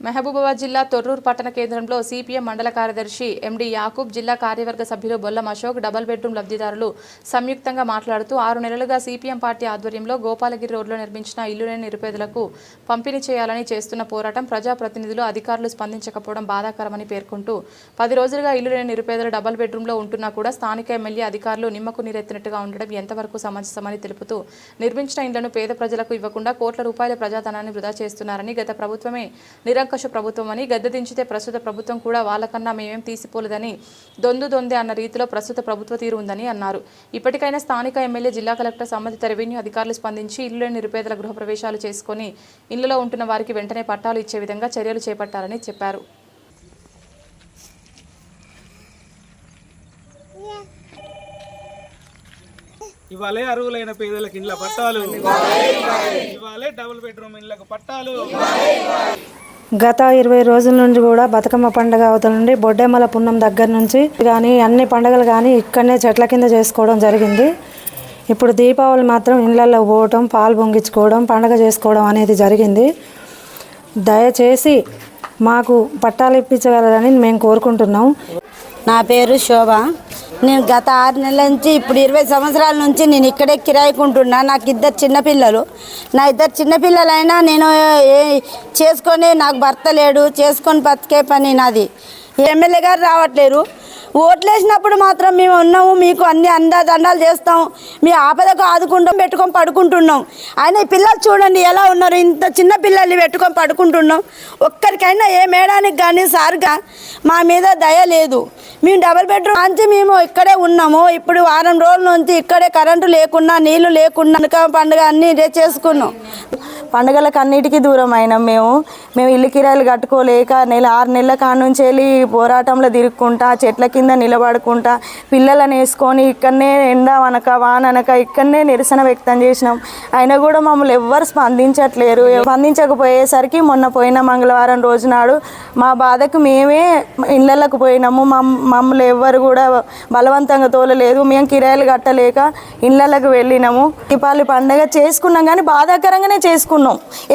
మహబూబాబాద్ జిల్లా తొర్రూరు పట్టణ కేంద్రంలో సిపిఎం మండల కార్యదర్శి ఎండి యాకూబ్ జిల్లా కార్యవర్గ సభ్యులు బొల్లం అశోక్ డబుల్ బెడ్రూమ్ లబ్ధిదారులు సంయుక్తంగా మాట్లాడుతూ ఆరు నెలలుగా సిపిఎం పార్టీ ఆధ్వర్యంలో గోపాలగిరి రోడ్లో నిర్మించిన ఇల్లులేని నిరుపేదలకు పంపిణీ చేయాలని చేస్తున్న పోరాటం ప్రజాప్రతినిధులు అధికారులు స్పందించకపోవడం బాధాకరమని పేర్కొంటూ పది రోజులుగా ఇల్లులేని నిరుపేదలు డబుల్ బెడ్రూమ్లో ఉంటున్నా కూడా స్థానిక ఎమ్మెల్యే అధికారులు నిమ్మకు నీరెత్తినట్టుగా ఉండడం ఎంతవరకు సమంజసమని తెలుపుతూ నిర్మించిన ఇండ్లను పేద ప్రజలకు ఇవ్వకుండా కోట్ల రూపాయల ప్రజాధనాన్ని వృధా చేస్తున్నారని గత ప్రభుత్వమే నిరంకుశ ప్రభుత్వం అని గద్దె దించితే ప్రస్తుత ప్రభుత్వం కూడా వాళ్ళకన్నా మేమేం తీసిపోలేదని దొందు దొందే అన్న రీతిలో ప్రస్తుత ప్రభుత్వ తీరు ఉందని అన్నారు. ఇప్పటికైనా స్థానిక ఎమ్మెల్యే జిల్లా కలెక్టర్ సంబంధిత రెవెన్యూ అధికారులు స్పందించి ఇల్లు లేని నిరుపేదల గృహప్రవేశాలు చేసుకొని ఇళ్ళలో ఉంటున్న వారికి వెంటనే పట్టాలు ఇచ్చే విధంగా చర్యలు చేపట్టాలని చెప్పారు. ఇవాళే అరువులైన పేదలకు ఇండ్ల పట్టాలు. ఇవాళే డబుల్ బెడ్రూమ్ ఇండ్లకు పట్టాలు. గత ఇరవై రోజుల నుంచి కూడా బతుకమ్మ పండుగ అవతల నుండి బొడ్డెమ్మల పున్నం దగ్గర నుంచి కానీ అన్ని పండుగలు కానీ ఇక్కడనే చెట్ల కింద చేసుకోవడం జరిగింది. ఇప్పుడు దీపావళి మాత్రం ఇళ్ళల్లో పోవటం పాలు పొంగించుకోవడం పండుగ చేసుకోవడం అనేది జరిగింది. దయచేసి మాకు పట్టాలు ఇప్పించగలరని మేము కోరుకుంటున్నాం. నా పేరు శోభ. నేను గత ఆరు నెలల నుంచి ఇప్పుడు ఇరవై సంవత్సరాల నుంచి నేను ఇక్కడే కిరాయికుంటున్నా నాకు ఇద్దరు చిన్నపిల్లలు నా ఇద్దరు చిన్నపిల్లలైనా నేను ఏ చేసుకొని నాకు భర్త లేడు. చేసుకొని బతికే పని నాది. ఎమ్మెల్యే గారు రావట్లేరు. ఓట్లేసినప్పుడు మాత్రం మేము ఉన్నాము మీకు అన్ని అందాదండాలు చేస్తాం మీ ఆపదకు ఆదుకుంటాం పెట్టుకొని పడుకుంటున్నాం. ఆయన ఈ పిల్లలు చూడండి ఎలా ఉన్నారు ఇంత చిన్న పిల్లల్ని పెట్టుకొని పడుకుంటున్నాం. ఒక్కరికైనా ఏ మేడానికి కానీ సార్గా మా మీద దయ లేదు. మేము డబుల్ బెడ్రూమ్ నుంచి మేము ఇక్కడే ఉన్నాము. ఇప్పుడు వారం రోజుల నుంచి ఇక్కడే కరెంటు లేకుండా నీళ్ళు లేకుండా పండుగ అన్ని ఇదే చేసుకున్నాం. పండుగలకు అన్నిటికీ దూరం అయినాం మేము. మేము ఇల్లు కిరాయిలు కట్టుకోలేక నెల ఆరు నెలల కాడ నుంచి వెళ్ళి పోరాటంలో తిరుక్కుంటా చెట్ల కింద నిలబడుకుంటా పిల్లలను వేసుకొని ఇక్కడనే ఎండ అనక వాననక ఇక్కడనే నిరసన వ్యక్తం చేసినాం. అయినా కూడా మమ్మల్ని ఎవ్వరు స్పందించట్లేరు. స్పందించకపోయేసరికి మొన్న పోయిన మంగళవారం రోజు నాడు మా బాధకు మేమే ఇళ్ళకు పోయినాము. మమ్ మమ్మల్ని ఎవ్వరు కూడా బలవంతంగా తోలలేదు. మేము కిరాయిలు కట్టలేక ఇళ్ళకు వెళ్ళినాము. దీపావళి పండుగ చేసుకున్నాం కానీ బాధాకరంగానే చేసుకున్నాం.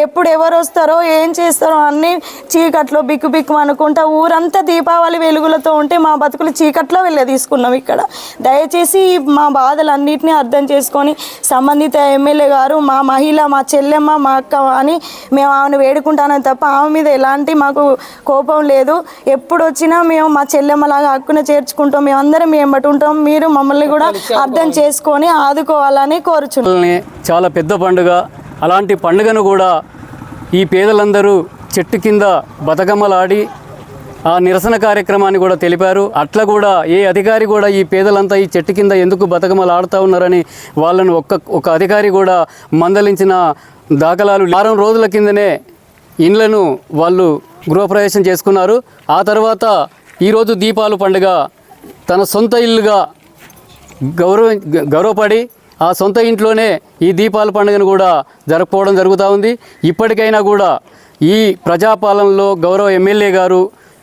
ఎప్పుడు ఎవరు వస్తారో ఏం చేస్తారో అన్ని చీకట్లో బిక్కు బిక్కు అనుకుంటా ఊరంతా దీపావళి వెలుగులతో ఉంటే మా బతుకులు చీకట్లో వెళ్ళే తీసుకున్నాం ఇక్కడ. దయచేసి మా బాధలన్నింటినీ అర్థం చేసుకొని సంబంధిత ఎమ్మెల్యే గారు మా మహిళ మా చెల్లెమ్మ మా అక్క అని మేము ఆమెను వేడుకుంటానని తప్ప ఆమె మీద ఎలాంటి మాకు కోపం లేదు. ఎప్పుడు వచ్చినా మేము మా చెల్లెమ్మలాగా హక్కున చేర్చుకుంటాం. మేము అందరం మేము బట్టి ఉంటాం. మీరు మమ్మల్ని కూడా అర్థం చేసుకొని ఆదుకోవాలని కోరుచున్నాం. చాలా పెద్ద పండుగ. అలాంటి పండుగను కూడా ఈ పేదలందరూ చెట్టు కింద బతకమ్మలాడి ఆ నిరసన కార్యక్రమాన్ని కూడా తెలిపారు. అట్లా కూడా ఏ అధికారి కూడా ఈ పేదలంతా ఈ చెట్టు కింద ఎందుకు బతకమ్మలాడుతూ ఆడుతూ ఉన్నారని వాళ్ళను ఒక్క ఒక అధికారి కూడా మందలించిన దాఖలాలు వారం రోజుల కిందనే ఇండ్లను వాళ్ళు గృహప్రవేశం చేసుకున్నారు. ఆ తర్వాత ఈరోజు దీపాలు పండుగ తన సొంత ఇల్లుగా గౌరవ గౌరవపడి ఆ సొంత ఇంట్లోనే ఈ దీపాల పండుగను కూడా జరుపుకోవడం జరుగుతూ ఉంది. ఇప్పటికైనా కూడా ఈ ప్రజాపాలనలో గౌరవ ఎమ్మెల్యే గారు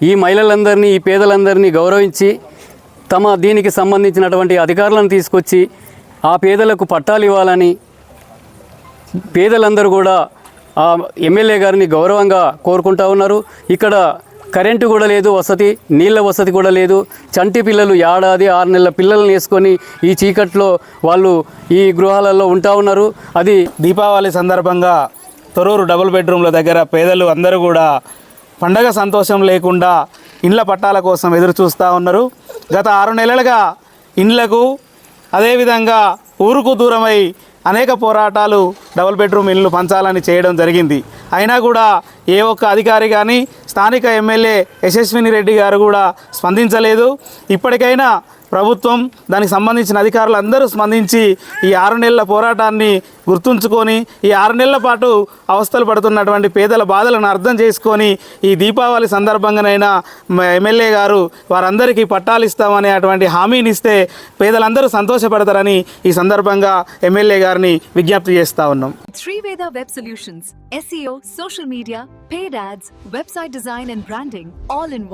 ఈ మహిళలందరినీ ఈ పేదలందరినీ గౌరవించి తమ దీనికి సంబంధించినటువంటి అధికారులను తీసుకొచ్చి ఆ పేదలకు పట్టాలు ఇవ్వాలని పేదలందరూ కూడా ఆ ఎమ్మెల్యే గారిని గౌరవంగా కోరుకుంటా ఉన్నారు. ఇక్కడ కరెంటు కూడా లేదు వసతి నీళ్ళ వసతి కూడా లేదు. చంటి పిల్లలు ఏడాది ఆరు నెలల పిల్లల్ని వేసుకొని ఈ చీకట్లో వాళ్ళు ఈ గృహాలలో ఉంటా ఉన్నారు. అది దీపావళి సందర్భంగా తొరూరు డబుల్ బెడ్రూమ్ల దగ్గర పేదలు అందరూ కూడా పండగ సంతోషం లేకుండా ఇండ్ల పట్టాల కోసం ఎదురు చూస్తూ ఉన్నారు. గత ఆరు నెలలుగా ఇండ్లకు అదేవిధంగా ఊరుకు దూరమై అనేక పోరాటాలు డబుల్ బెడ్రూమ్ ఇళ్ళు పంచాలని చేయడం జరిగింది. అయినా కూడా ఏ ఒక్క అధికారి కానీ స్థానిక ఎమ్మెల్యే యశస్విని రెడ్డి గారు కూడా స్పందించలేదు. ఇప్పటికైనా ప్రభుత్వం దానికి సంబంధించిన అధికారులు అందరూ స్పందించి ఈ ఆరు నెలల పోరాటాన్ని గుర్తుంచుకొని ఈ ఆరు నెలల పాటు అవస్థలు పడుతున్నటువంటి పేదల బాధలను అర్థం చేసుకొని ఈ దీపావళి సందర్భంగానైనా ఎమ్మెల్యే గారు వారందరికీ పట్టాలు ఇస్తామనే అటువంటి హామీని ఇస్తే పేదలందరూ సంతోషపడతారని ఈ సందర్భంగా ఎమ్మెల్యే గారిని విజ్ఞప్తి చేస్తా ఉన్నాం Srivedha web solutions Solutions, SEO, social media, paid ads, website design and branding, all in.